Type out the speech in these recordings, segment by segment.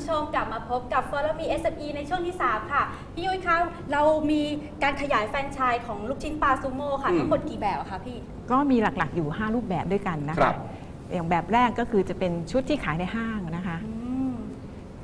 ผู้ชมกลับมาพบกับ Follow Me SME ในช่วงที่ 3 ค่ะ พี่ยุ้ยคะเรามีการขยายแฟรนไชส์ของลูกชิ้นปลาซูโม่ค่ะอืม ทั้งหมดกี่แบบอะคะพี่ ก็มีหลักๆอยู่ 5 รูปแบบด้วยกันนะครัคะบ อย่างแบบแรกก็คือจะเป็นชุดที่ขายในห้างนะคะ อืม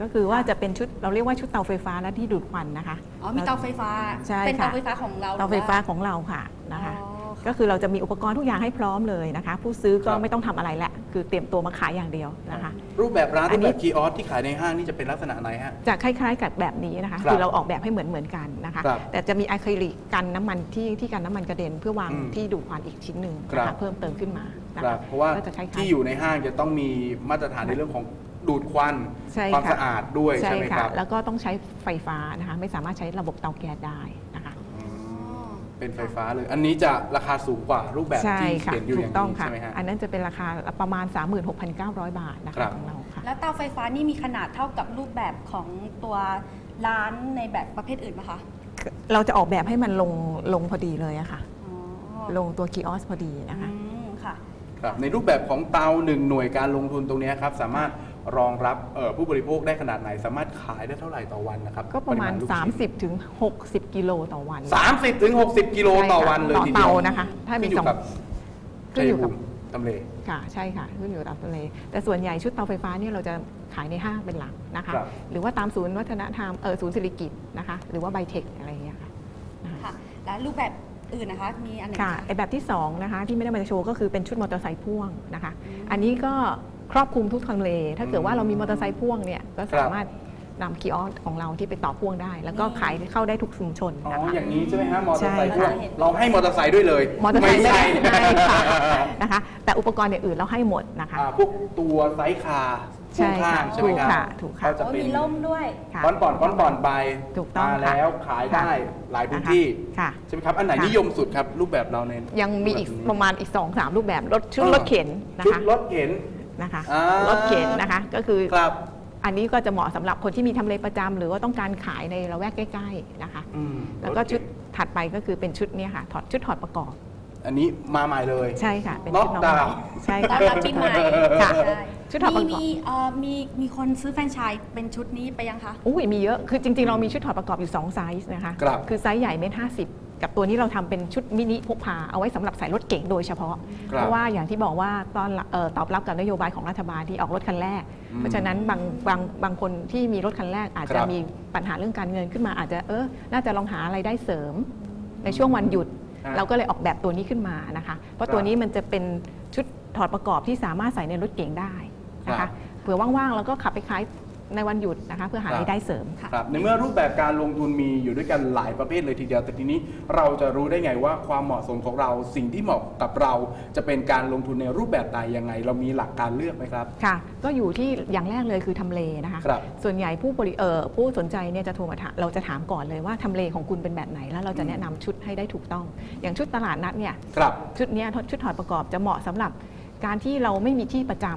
ก็คือว่าจะเป็นชุดเราเรียกว่าชุดเตาไฟฟ้าและที่ดูดควันนะคะ อ๋อมีเตาไฟฟ้า ใช่เป็นค่ะ เตาไฟฟ้าของเราเตาไฟฟ้าหรือว่ของเราค่ะนะคะ อ๋อ ก็คือเราจะมีอุปกรณ์ทุกอย่างให้พร้อมเลยนะคะ ผู้ซื้อก็ครับไม่ต้องทำอะไรแหละ คือเตรียมตัวมาขายอย่างเดียวนะคะ รูปแบบร้านอัรูนปนี้ แบบคีออสที่ขายในห้างนี่จะเป็นลักษณะไหนฮะ จะคล้ายๆกับแบบนี้นะคะครับคือเราออกแบบให้เหมือนเหมือนๆกันนะคะ ครับแต่จะมีอะคริลิกกันน้ำมันที่ที่กันน้ำมันกระเด็นเพื่อวางอืมที่ดูดควันอีกชิ้นหนึ่งครันะบคะเพิ่มเติมขึ้นมานะครัคะบเพราะว่าก็จะคล้ายๆ ที่อยู่ในห้างจะต้องมีมาตรฐานในเรื่องของดูดควันใช่ความค่ะ สะอาดด้วยใช่ไหมคค่ะรับ แล้วก็ต้องใช้ไฟฟ้านะคะ ไม่สามารถใช้ระบบเตาแก๊สได้นะคะอืม เป็นไฟฟ้าเลย อันนี้จะราคาสูงกว่ารูปแบบใช่ที่ค่ะเห็นอยู่อถูย่ากงต้องนี้ค่ะ ใช่ไหมฮะ อันนั้นจะเป็นราคาประมาณ 36,900 บาทนะครัคะบ ของเราค่ะ แล้วเตาไฟฟ้านี่มีขนาดเท่ากับรูปแบบของตัวร้านในแบบประเภทอื่นไหมคะเราจะออกแบบให้มันลงลงพอดีเลยอะค่ะ อ๋อลงตัวกีออสพอดีนะคะ อืมค่ะ ครับในรูปแบบของเตาหนึ่งหน่วยการลงทุนตรงเนี้ยครับ สามารถ รองรับเอ่อผู้บริโภคได้ขนาดไหน สามารถขายได้เท่าไหร่ต่อวันนะครับก็ประมาณลูกชิ้น30ถึง60 กิโลต่อวัน 30ถึง60 กิโลต่อวันเลยต่อทีเดียวเตานะคะ ถ้ามีขึ้นอสอยู่งกับขึ้นอยู่กับทำเลค่ะใช่ค่ะขึ้นอยู่กับทะเลแต่ส่วนใหญ่ชุดเตาไฟฟ้าเนี่ยเราจะขายในห้างเป็นหลักนะคะครับหรือว่าตามศูนย์วัฒนธรรมเออศูนย์ศิริกิจนะคะ หรือว่าไบเทคอะไรอย่างเงี้ยค่ะค่ะแล้วรูปแบบอื่นนะคะมีอันไหนค่ะคะไอแบบที่สองนะคะที่ไม่ได้มาโชว์ก็คือเป็นชุดมอเตอร์ไซค์พ่วงนะคะอืมอันนี้ก็ ครอบคลุมทุกทางเล ถ้าเกิดว่าเรามีมอเตอร์ไซค์พ่วงเนี่ยก็สามารถนำคีย์ออสของเราที่ไปต่อพ่วงได้ แล้วก็ขายเข้าได้ทุกชุมชนอ๋อนะคะ อย่างนี้ใช่ไหมฮะมอเตอร์ไซค์ใช่ พ่วงค่ะเราให้มอเตอร์ไซค์ด้วยเลยมอเตอร์ไซค์ไม่ใช่ไม่ได้ค่ะนะคะ แต่อุปกรณ์อย่างอื่นเราให้หมดนะคะ อ่าพวกตัวไซส์คาร์ใช่พ่วงข้าค่ะงใช่ไหมครับถูกค่ะถูกค่ะ ก็จะโอ้เป็นมีล่มด้วย ค่ะก้อนป่อนก้อนป่อนไปถูกต้องมาค่ะแล้วขายได้หลายพื้นที่ค่ะ ใช่ไหมครับอันไหนค่ะ นิยมสุดครับรูปแบบเราเน้นยังมีอีกประมาณอีก2อสามรูปแบบรถชุดเออรถเข็นนะชุดคะ รถเข็น นะคะอ่ารรถเข็นนะคะก็คือ ครับ อันนี้ก็จะเหมาะสำหรับคนที่มีทำเลประจำหรือว่าต้องการขายในละแวกใกล้ๆนะคะ อืมแล้วก็รถเข็นชุดถัดไปก็คือเป็นชุดเนี้ค่ะถอดชุดถอดประกอบ อันนี้มาใหม่เลย ใช่ค่ะ เป็นน็อชุตดน้องใหดาม่วใช่ต้อค่ะนรับปีใหม่ค่ะ ใช่ชุดถอดประกอบ มีมีเอ่อมีมีคนซื้อแฟรนไชส์เป็นชุดนี้ไปยังคะ อุ้ยมีเยอะ คือจริงๆ เรามีชุดถอดประกอบอยู่ 2 ไซส์นะคะครับ อไซส์ใหญ่เมตรห้าสิบ กับตัวนี้เราทำเป็นชุดมินิพกพาเอาไว้สำหรับใส่รถเก๋งโดยเฉพาะครับเพราะว่าอย่างที่บอกว่าตอนเอ่อตอบรับกับนโยบายของรัฐบาลที่ออกรถคันแรกอืมเพราะฉะนั้นบางบางบางคนที่มีรถคันแรกอาจคจะรับมีปัญหาเรื่องการเงินขึ้นมาอาจจะเออน่าจะลองหาอะไรได้เสริม ในช่วงวันหยุดฮะเราก็เลยออกแบบตัวนี้ขึ้นมานะคะ เพราะตัวนี้มันจะเป็นชุดถอดประกอบที่สามารถใส่ในรถเก๋งได้นะครัคะบเผื่อว่างๆแล้วก็ขับไปขาย ในวันหยุดนะคะเพื่อหาครับรายได้เสริมครับในเมื่อรูปแบบการลงทุนมีอยู่ด้วยกันหลายประเภทเลยทีเดียวแต่ทีนี้เราจะรู้ได้ไงว่าความเหมาะสมของเราสิ่งที่เหมาะกับเราจะเป็นการลงทุนในรูปแบบใดยังไง เรามีหลักการเลือกไหมครับ ค่ะ ก็อยู่ที่อย่างแรกเลยคือทำเลนะคะ ครับส่วนใหญ่ผู้บริเออผู้สนใจเนี่ยจะโทรมาถามเราจะถามก่อนเลยว่าทำเลของคุณเป็นแบบไหน แล้วเราจะแนะนำชุดให้ได้ถูกต้อง อย่างชุดตลาดนัดเนี่ย ครับ ชุดเนี้ยชุดถอดประกอบจะเหมาะสำหรับการที่เราไม่มีที่ประจำ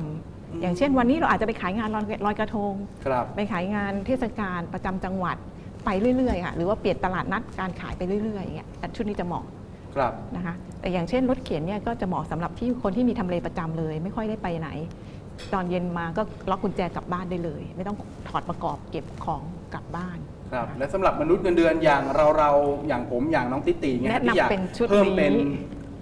อืมอย่างเช่นวันนี้เราอาจจะไปขายงานลอยลอยกระทง ครับ ไปขายงานเทศกาลประจำจังหวัดไปเรื่อยๆค่ะหรือว่าเปลี่ยนตลาดนัดการขายไปเรื่อยๆอย่างเงี้ยแต่ชุดนี้จะเหมาะครับนะคะแต่อย่างเช่นรถเข็นเนี่ยก็จะเหมาะสำหรับที่คนที่มีทำเลประจำเลย ไม่ค่อยได้ไปไหน ตอนเย็นมาก็ล็อกกุญแจกลับบ้านได้เลย ไม่ต้องถอดประกอบเก็บของกลับบ้านครับและสำหรับมนุษย์เงินเดือนอย่างเราเราอย่างผมอย่างน้องติติเงี้ยแนะนำที่อยากเป็นชุดเพิ่มนี้เป็น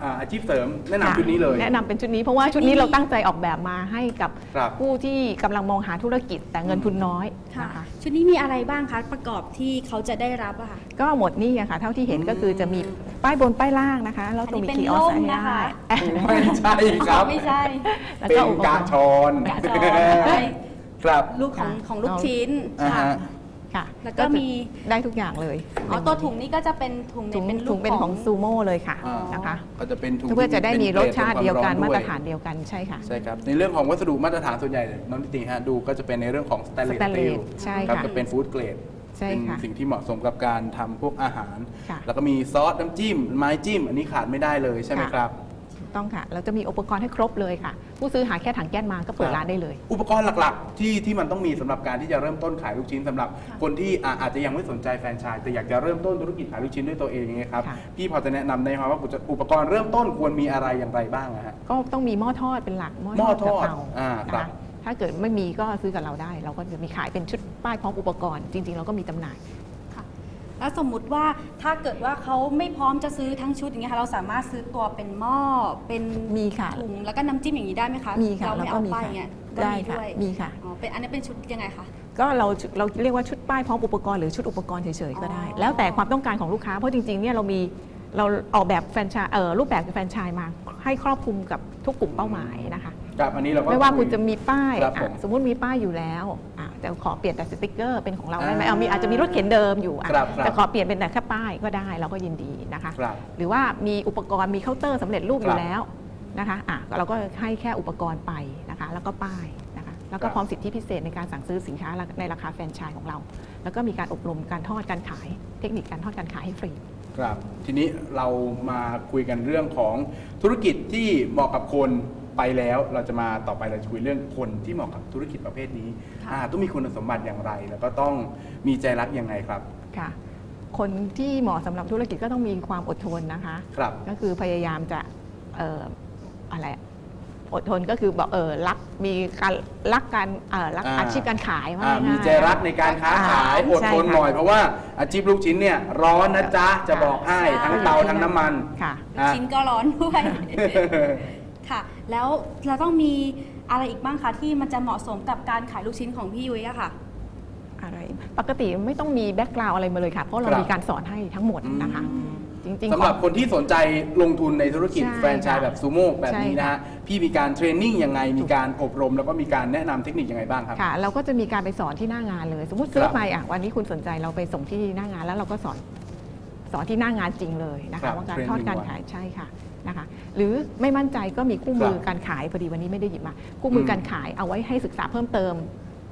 อ่าอาชีพเสริมแนะนำชุดนี้เลย แนะนำเป็นชุดนี้เพราะว่าชุดนี้เราตั้งใจออกแบบมาให้กับครับ ผู้ที่กำลังมองหาธุรกิจแต่เงินทุนน้อยค่ะนะคะ ชุดนี้มีอะไรบ้างคะประกอบที่เขาจะได้รับอะค่ะ ก็หมดนี่อะค่ะ เท่าที่เห็นอืมก็คือจะมีป้ายบนป้ายล่างนะคะ แล้วตรงมีอันนี้คีย์ออสเป็นร่มนะคะ ไม่ใช่ครับ ไม่ใช่แล้วเป็นก็อุปกการณ์ ชอนกาชอนใช่ครับ ลูกของค่ะของลูกชิ้นอ่าค่ะฮะ ค่ะแล้วก็มี ได้ทุกอย่างเลยอ๋อตัวถุงนี้ก็จะเป็นถุงถุงเป็นรูถุปงเป็นของซูโม่เลยค่ะอ่าน นะคะ ก็จะเป็นถุงเพื่อจะได้มีรสชาติเดียวกันป็มาตรควฐานเดียวกันใช่ค่ะ ใช่ครับในเรื่องของวัสดุมาตรฐานส่วนใหญ่น้องติติฮะดูก็จะเป็นในเรื่องของสแตนเลสสตีล Stainless ใช่ครับค่ะจะเป็นฟู้ดเกรดใช่เป็นค่ะสิ่งที่เหมาะสมกับการทำพวกอาหาร ค่ะแล้วก็มีซอสน้ำจิ้ม ไม้จิ้ม อันนี้ขาดไม่ได้เลยใช่ไหมค่ะ ครับถูก ต้องค่ะ เราจะมีอุปกรณ์ให้ครบเลยค่ะ ผู้ซื้อหาแค่ถังแก๊สมาก็เปิดร้านได้เลย อุปกรณ์หลักๆ ที่ที่มันต้องมีสำหรับการที่จะเริ่มต้นขายลูกชิ้นสำหรับคนที่อ่าอาจจะยังไม่สนใจแฟรนไชส์แต่อยากจะเริ่มต้นธุรกิจขายลูกชิ้นด้วยตัวเองอย่างเงี้ยครับค่ะ พี่พอจะแนะนำได้ไหมว่าอุปกรณ์เริ่มต้นควรมีอะไรอย่างไรบ้างอะฮะ ก็ต้องมีหม้อทอดเป็นหลักหม้อหม้อททออดดกับเตาอ่านะครัคะบถ้าเกิดไม่มีก็ซื้อกับเราได้ เราก็จะมีขายเป็นชุดป้ายพร้อมอุปกรณ์ จริง ๆ เราก็มีจำหน่าย แล้วสมมุติว่าถ้าเกิดว่าเขาไม่พร้อมจะซื้อทั้งชุดอย่างเงี้ยค่ะเราสามารถซื้อตัวเป็นหม้อเป็นมีค่ะถุงแล้วก็น้ำจิ้มอย่างนี้ได้ไหมคะมีค่ะเราไม่แล้วก็เอามีไปค่ะเงี้ยก็ได้มีค่ะด้วยมีค่ะ อ๋อเป็นอันนี้เป็นชุดยังไงคะ ก็เราเราเรียกว่าชุดป้ายพร้อมอุปกรณ์หรือชุดอุปกรณ์เฉยๆก็ได้ อ๋อ แล้วแต่ความต้องการของลูกค้าเพราะจริงๆเนี่ยเรามีเราออกแบบแฟรนไชส์เอ่อรูปแบบแฟรนไชส์มาให้ครอบคลุมกับทุกกลุ่มเป้าหมายนะคะ ครับอันนี้เราก็ไม่ว่าคุณยจะมีป้ายครับอะผมสมมุติมีป้ายอยู่แล้ว อะแต่ขอเปลี่ยนแต่สติกเกอร์เป็นของเราได้ไหมอ่าเอามีอาจจะมีรถเข็นเดิมอยู่อะครับครับแต่ขอเปลี่ยนเป็นแต่แค่ป้ายก็ได้เราก็ยินดีนะคะ ครับหรือว่ามีอุปกรณ์มีเคาน์เตอร์สำเร็จรูปอครัยู่บแล้วนะคะอะเราก็ให้แค่อุปกรณ์ไปนะคะ แล้วก็ป้ายนะคะแล้วก็ครับ พร้อมสิทธิพิเศษในการสั่งซื้อสินค้าในราคาแฟรนไชส์ของเรา แล้วก็มีการอบรมการทอดการขาย เทคนิคการทอดการขายให้ฟรี ครับ ทีนี้เรามาคุยกันเรื่องของธุรกิจที่เหมาะกับคน ไปแล้วเราจะมาต่อไปเราจะคุยเรื่องคนที่เหมาะกับธุรกิจประเภทนี้ค่ะ อ่าต้องมีคุณสมบัติอย่างไร แล้วก็ต้องมีใจรักยังไงครับค่ะ คนที่เหมาะสำหรับธุรกิจก็ต้องมีความอดทนนะคะ ครับ ก็คือพยายามจะเอ่ออะไรอดทนก็คือบอกเออรักมีการรักการเอ่อรักอ่า อาชีพการขายว่าอ่ามีง่ายๆใจรักในการค้าขายอ่าอดทนใช่ค่ะหน่อยเพราะว่าอาชีพลูกชิ้นเนี่ยร้อนนะจ๊ะจะบอกให้ใช่ทั้งเตาทั้งน้ำมัน ค่ะ ลูกชิ้นก็ร้อนด้วยค่ะ แล้วเราต้องมีอะไรอีกบ้างคะที่มันจะเหมาะสมกับการขายลูกชิ้นของพี่ยุ้ยอะค่ะ อะไรปกติไม่ต้องมีแบ็กกราวอะไรมาเลยค่ะ เพราะเราครับ มีการสอนให้ทั้งหมดนะคะอืมจริงๆ สำหรับคนที่สนใจลงทุนในธุรกิจใช่แฟรนไชส์แบบซูโม่แบบนี้ใช่นะค่ะฮะ พี่มีการเทรนนิ่งยังไง มีการอบรม แล้วก็มีการแนะนำเทคนิคยังไงบ้างครับ ค่ะ เราก็จะมีการไปสอนที่หน้างานเลย สมมติซื้คอรับไปอะวันนี้คุณสนใจเราไปส่งที่หน้างานแล้วเราก็สอนสอนที่หน้างานจริงเลยนะครัคะบว่าการเทรนนิ่งทอดการไว้ ขายใช่ค่ะ นะคะหรือไม่มั่นใจก็มีคู่มือครับการขายพอดีวันนี้ไม่ได้หยิบมาคู่มืออมการขายเอาไว้ให้ศึกษาเพิ่มเติม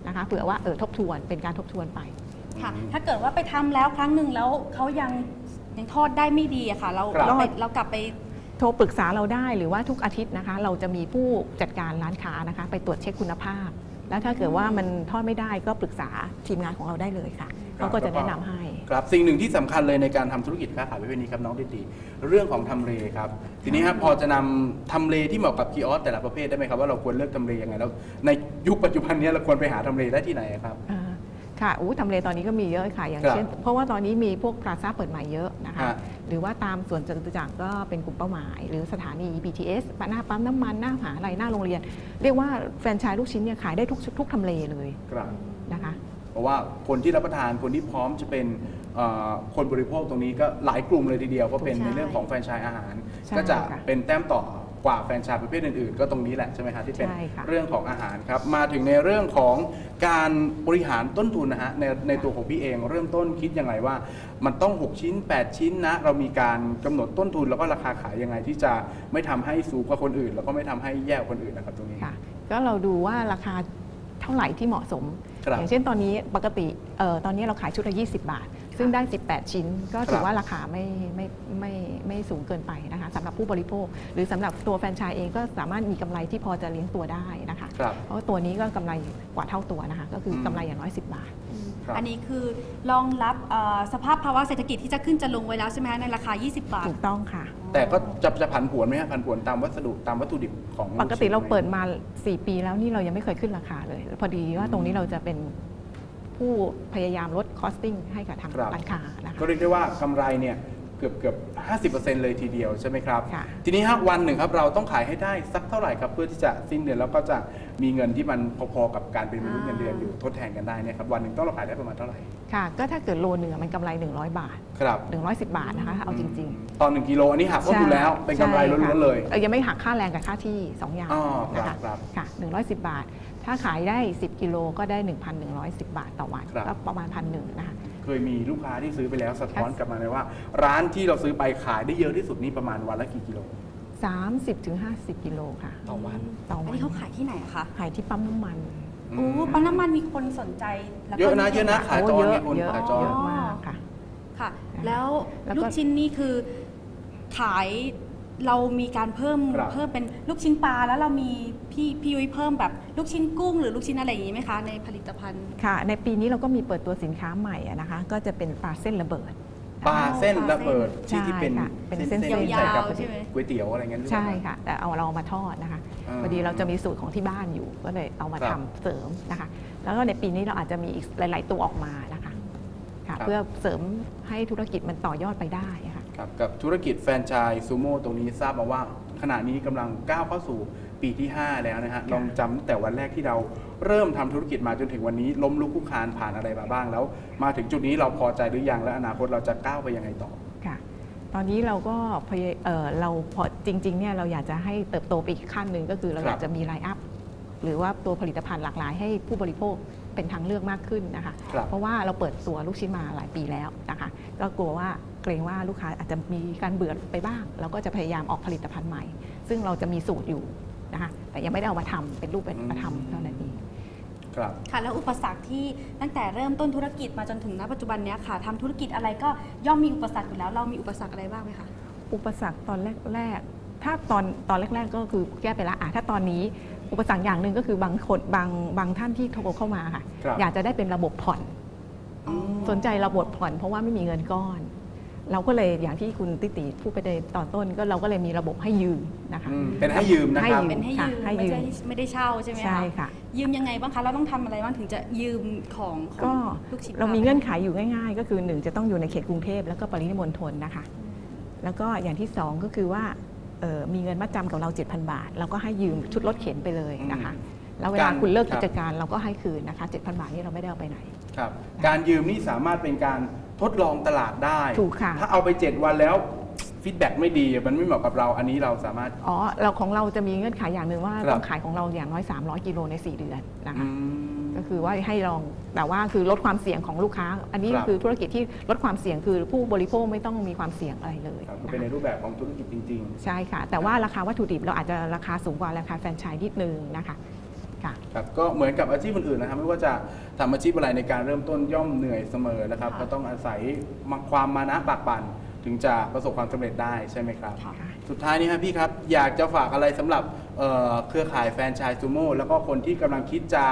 นะคะเผื่อว่าเออทบทวนเป็นการทบทวนไปค่ะ ถ้าเกิดว่าไปทำแล้วครั้งหนึ่งแล้วเขายังยังทอดได้ไม่ดีอะค่ะ เราครับเราไปเรากลับไปโทรปรึกษาเราได้หรือว่าทุกอาทิตย์นะคะ เราจะมีผู้จัดการร้านค้านะคะ ไปตรวจเช็คคุณภาพ แล้วถ้าเกิดว่ามันทอดไม่ได้ก็ปรึกษาทีมงานของเราได้เลยค่ะครับเขาก็จะแนะนำให้ ครับสิ่งหนึ่งที่สำคัญเลยในการทำธุรกิจค้าขายประเภทนี้ครับน้องดิตีเรื่องของทำเลครับทีนี้ครับพอจะนำทำเลที่เหมาะกับคีออสแต่ละประเภทได้ไหมครับว่าเราควรเลือกทำเลยังไงแล้วในยุคปัจจุบันนี้เราควรไปหาทำเลได้ที่ไหนครับ อ่าค่ะอู้ทำเลตอนนี้ก็มีเยอะค่ะ อย่างครับเช่น เพราะว่าตอนนี้มีพวกพลาซ่าเปิดใหม่เยอะนะคะ ฮะ หรือว่าตามสวนจตุจักรก็เป็นกลุ่มเป้าหมาย หรือสถานี BTS หน้าปั๊มน้ำมันหน้ามหาลัยหน้าโรงเรียน เรียกว่าแฟรนไชส์ลูกชิ้นเนี่ยขายได้ทุกทุกทำเลเลยครับ นะคะ เพราะว่าคนที่รับประทานคนที่พร้อมจะเป็นเอ่อคนบริโภคตรงนี้ก็หลายกลุ่มเลยทีเดียวก็เป็นใช่ในเรื่องของแฟรนไชส์อาหาร ใช่ก็จะค่ะเป็นแต้มต่อกว่าแฟรนไชส์ประเภทอื่นๆ ก็ตรงนี้แหละใช่ไหมครับที่เป็นใช่ค่ะ เรื่องของอาหารครับมาถึงในเรื่องของการบริหารต้นทุนนะฮะในในตัวของพี่เองเริ่มต้นคิดยังไงว่า มันต้อง 6 ชิ้น 8 ชิ้นนะ เรามีการกำหนดต้นทุนแล้วก็ราคาขายยังไงที่จะไม่ทำให้สูงกว่าคนอื่น แล้วก็ไม่ทำให้แย่กว่าคนอื่นนะครับตรงนี้ ค่ะก็เราดูว่าราคาเท่าไหร่ที่เหมาะสมครับ อย่างเช่นตอนนี้ปกติเอ่อตอนนี้เราขายชุดละ20 บาท ซึ่งได้ 18 ชิ้น ก็ถืครัอบว่าราคาไม่ไม่ไม่ไม่สูงเกินไปนะคะสำหรับผู้บริโภค หรือสำหรับตัวแฟรนไชส์เองก็สามารถมีกำไรที่พอจะเลี้ยงตัวได้นะคะครับเพราะว่าตัวนี้ก็กำไรกว่าเท่าตัวนะคะก็คืออมกำไรอย่างน้อย 10 บาทครับอันนี้คือรองรับเอ่อสภาพภาวะเศรษฐกิจที่จะขึ้นจะลงไว้แล้วใช่ไหมคะในราคา 20 บาทถูกต้องค่ะ แต่ก็จะจะผันผวนไหมฮะผันผวนตามวัสดุตามวัตถุดิบของปกติเราเปิดลูชิ้นไหมา 4 ปีแล้วนี่เรายังไม่เคยขึ้นราคาเลย พอดีว่าตรงนี้เราจะเป็นผู้พยายามลดคอสติ้งให้กับทางครับร้านค้านะคะก็เรียกได้ว่ากำไรเนี่ย เกือบเกือบ50%เลยทีเดียวใช่ไหมครับ ค่ะ ทีนี้ครับวันหนึ่งครับเราต้องขายให้ได้สักเท่าไหร่ครับเพื่อที่จะสิ้นเดือนแล้วก็จะมีเงินที่มันพอๆกับการเป็นมนุษย์เงินเดือนอยู่ทดแทนกันได้เนี่ยครับวันหนึ่งต้องเราขายได้ประมาณเท่าไหร่ค่ะ ก็ถ้าเกิดโลนึงอะมันกำไร 100 บาท ครับ110 บาทนะคะ เอาจริงตอนหนึ่งกิโลอันนี้หักๆต้นทุนแล้วเป็นกำไรใช่ล้ค่ะวนๆเลยออยังไม่หักค่าแรงกับค่าที่ 2 อย่างอ๋อนะครัคะบครับค่ะ110 บาท ถ้าขายได้ 10 กิโลก็ได้ 1,110 บาทต่อวันครับ ก็ประมาณพันหนึ่งนะคะ เคยมีลูกค้าที่ซื้อไปแล้วสะท้อนกลับมาเลยว่า ร้านที่เราซื้อไปขายได้เยอะที่สุดนี่ประมาณวันละกี่กิโล 30ถึง50 กิโลค่ะ ต่อวันต่ออันวันนี้เขาขายที่ไหนอะคะขายที่ปั๊มน้ำมัน โอ้ปั๊มน้ำมันมีคนสนใจแล้วก็เยอะนะเยอะนะขาจรโเยไงอะคุณเยอะขาจรเยอะมากค่ะ ค่ะ แล้วแล้วก็ ลูกชิ้นนี่คือขาย เรามีการเพิ่มครับ เพิ่มเป็นลูกชิ้นปลาแล้วเรามีพี่พี่ยุ้ยเพิ่มแบบลูกชิ้นกุ้งหรือลูกชิ้นอะไรอย่างนี้ไหมคะในผลิตภัณฑ์ ค่ะ ในปีนี้เราก็มีเปิดตัวสินค้าใหม่อะนะคะ ก็จะเป็นปลาเส้นระเบิด ปลาเส้นระเบิดใช่ที่ที่เป็นค่ะเป็นเส้นๆๆใส่กับยาวๆใช่ไหม ก๋วยเตี๋ยวอะไรเงี้ยหรือเปล่า ใช่ค่ะ แต่เอาเรามาทอดนะคะอ่าพอดีเราจะมีสูตรของที่บ้านอยู่ ก็เลยเอามาครัทำบเสริมนะคะ แล้วก็ในปีนี้เราอาจจะมีอีกหลาย ๆ ตัวออกมานะคะค่ะครับเพื่อเสริมให้ธุรกิจมันต่อยอดไปได้ค่ะ ครับกับธุรกิจแฟรนไชส์ซูโม่ตรงนี้ทราบมาว่า ขณะนี้กำลังก้าวเข้าสู่ปีที่ 5 แล้วนะฮะลองจำตั้งแต่วันแรกที่เราเริ่มทำธุรกิจมาจนถึงวันนี้ ล้มลุกคลุกคลานผ่านอะไรมาบ้าง แล้ว มาถึงจุดนี้เราพอใจหรือยังและอนาคตเราจะก้าวไปยังไงต่อ ค่ะตอนนี้เราก็พยเอ่อเราพอจริงๆเนี่ยเราอยากจะให้เติบโตไปอีกขั้นหนึ่งก็คือเราครับอยากจะมีไลน์อัพหรือว่าตัวผลิตภัณฑ์หลากหลายให้ผู้บริโภค เป็นทางเลือกมากขึ้นนะคะ ครับเพราะว่าเราเปิดตัวลูกชิ้นมาหลายปีแล้วนะคะ ก็กลัวว่าเกรงว่าลูกค้าอาจจะมีการเบื่อไปบ้าง เราก็จะพยายามออกผลิตภัณฑ์ใหม่ ซึ่งเราจะมีสูตรอยู่นะคะแต่ยังไม่ได้เอามาทำเป็นรูปเป็นมาทำเท่านั้นเอง ครับ ค่ะ แล้วอุปสรรคที่ตั้งแต่เริ่มต้นธุรกิจมาจนถึงณปัจจุบันเนี้ยค่ะทำธุรกิจอะไรก็ย่อมมีอุปสรรคอยู่แล้วเรามีอุปสรรคอะไรบ้างไหมคะ อุปสรรคตอนแรกๆ ถ้าตอนตอนแรก ๆ ก็คือแก้ไปละอะถ้าตอนนี้ อุปสรรคอย่างหนึ่งก็คือบางคนบางบางท่านที่โทรเข้ามาค่ะ ครับอยากจะได้เป็นระบบผ่อนอ๋อสนใจระบบผ่อน เพราะว่าไม่มีเงินก้อน เราก็เลยอย่างที่คุณติติพูดไปในตอนต้นก็เราก็เลยมีระบบให้ยืมนะคะ อืมเป็นให้ยืมนะให้ครับยืเป็นให้ยืมค่ะให้ไม่ยืมใช่ไม่ได้เช่าใช่ไหมคะใช่ค่ะ ยืมยังไงบ้างคะเราต้องทำอะไรบ้างถึงจะยืมของขก็องลูกชิ้นเรามีเงื่อนไขอยู่ง่าย ๆ ก็คือหนึ่งจะต้องอยู่ในเขตกรุงเทพแล้วก็ปริมณฑลนะคะ แล้วก็อย่างที่สองก็คือว่าเอ่อ มีเงินมัดจำกับเรา 7,000 บาท เราก็ให้ยืมชุดรถเข็นไปเลยนะคะ แล้วเวลาการคุณเลิกครักิบจการเราก็ให้คืนนะคะ 7,000 บาทนี่เราไม่ได้เอาไปไหน ครับ การยืมนี่สามารถเป็นการทดลองตลาดได้ ถูกค่ะ ถ้าเอาไป 7 วันแล้วฟีดแบ็กไม่ดีมันไม่เหมาะกับเราอันนี้เราสามารถ อ๋อ เราของเราจะมีเงื่อนไขอย่างหนึ่งว่าครับต้องขายของเราอย่างน้อย 300 กิโลใน 4 เดือนนะคะอืม ก็คือว่าให้ลองแต่ว่าคือลดความเสี่ยงของลูกค้า อันนี้ครับคือธุรกิจที่ลดความเสี่ยงคือผู้บริโภคไม่ต้องมีความเสี่ยงอะไรเลยครับก็นะเป็นในคะรูปแบบของธุรกิจจริงใช่ค่ะ แต่ว่าราคาวัตถุดิบเราอาจจะราคาสูงกว่าราคาแฟรนไชส์นิดนึงนะคะค่ะๆครับก็เหมือนกับอาชีพอื่นๆนะครับไม่ว่าจะทำอาชีพอะไรในการเริ่มต้นย่อมเหนื่อยเสมอนะครับค่ะก็ต้องอาศัยความมานะปากปั่นถึงจะประสบความสำเร็จได้ใช่ไหมครับค่ะสุดท้ายนี้ครับพี่ครับ อยากจะฝากอะไรสำหรับเอ่อเครือข่ายแฟรนไชส์ซูโม่แล้วก็คนที่กำลังคิดจะ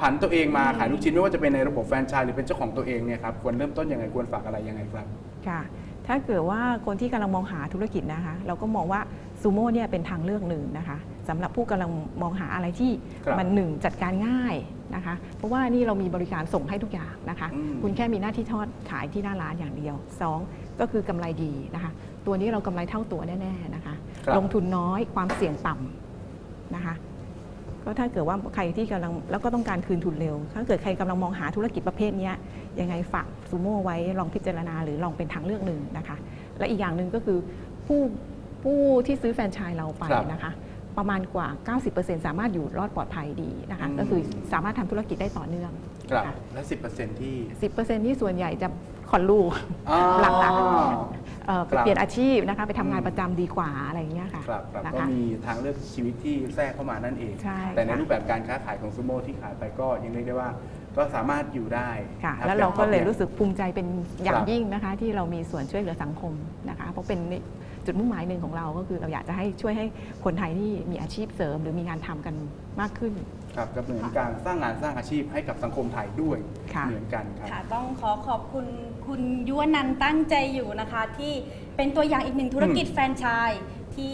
ผันตัวเองมาขายลูกชิ้นไม่ว่าจะเป็นในระบบแฟรนไชส์หรือเป็นเจ้าของตัวเองเนี่ยครับควรเริ่มต้นยังไงควรฝากอะไรยังไงครับ ค่ะ ถ้าเกิดว่าคนที่กำลังมองหาธุรกิจนะคะ เราก็มองว่าซูโม่เนี่ยเป็นทางเลือกหนึ่งนะคะสำหรับผู้กำลังมองหาอะไรที่ครับมันหนึ่งจัดการง่ายนะคะ เพราะว่านี่เรามีบริการส่งให้ทุกอย่างนะคะอืมคุณแค่มีหน้าที่ทอดขายที่หน้าร้านอย่างเดียวสองก็คือกำไรดีนะคะ ตัวนี้เรากำไรเท่าตัวแน่ๆนะคะครับลงทุนน้อยความเสี่ยงต่ำนะคะ ก็ถ้าเกิดว่าใครที่กำลังแล้วก็ต้องการคืนทุนเร็ว ถ้าเกิดใครกำลังมองหาธุรกิจประเภทเนี้ยยังไงฝากซูโม่ไว้ลองพิจารณาหรือลองเป็นทางเลือกหนึ่งนะคะ และอีกอย่างหนึ่งก็คือผู้ผู้ที่ซื้อแฟรนไชส์เราไปครับนะคะประมาณกว่า 90%สามารถอยู่รอดปลอดภัยดีนะคะอืมก็คือสามารถทำธุรกิจได้ต่อเนื่องครับค่ะและสิบเปอร์เซ็นที่ 10%ที่ส่วนใหญ่จะขอนลูกอ๋อหลักๆ เอ่อไปครับ เปลี่ยนอาชีพนะคะไปทำงานอืมประจำดีกว่าอะไรอย่างเงี้ยค่ะครับครับนะก็คะ มีทางเลือกชีวิตที่แทรกเข้ามานั่นเอง ใช่แต่ในค่ะ รูปแบบการค้าขายของซูโม่ที่ขายไปก็ยังเรียกได้ว่าก็สามารถอยู่ได้ค่ะ นะคบแล้วเราก็เลยแบบรู้สึกภูมิใจเป็นอย่าคงรับยิ่งนะคะ ที่เรามีส่วนช่วยเหลือสังคมนะคะ เพราะเป็นจุดมุ่งหมายหนึ่งของเราก็คือเราอยากจะให้ช่วยให้คนไทยที่มีอาชีพเสริม หรือมีงานทำกันมากขึ้น ครับกับเหมือนการสร้างงานสร้างอาชีพให้กับสังคมไทยด้วยค่ะ เหมือนกันครับ ค่ะ ต้องขอขอบคุณ คุณยุวนันท์ตั้งใจอยู่นะคะ ที่เป็นตัวอย่างอีกหนึ่งธุรกิจแฟรนไชส์ที่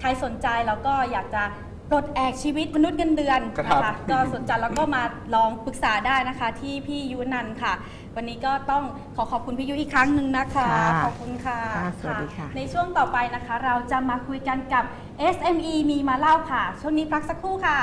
ใครสนใจแล้วก็อยากจะปลดแอกชีวิตมนุษย์เงินเดือนนะครัคะบ ก็สนใจแล้วก็มาลองปรึกษาได้นะคะที่พี่ยุวนันท์ค่ะ วันนี้ก็ต้องขอขอบคุณพี่ยุอีกครั้งหนึ่งนะคะ ค่ะขอบคุณค่ะค่ะสวัสดีค่ะ ในช่วงต่อไปนะคะ เราจะมาคุยกันกับ SME มีมาเล่าค่ะ ช่วงนี้พักสักครู่ค่ะ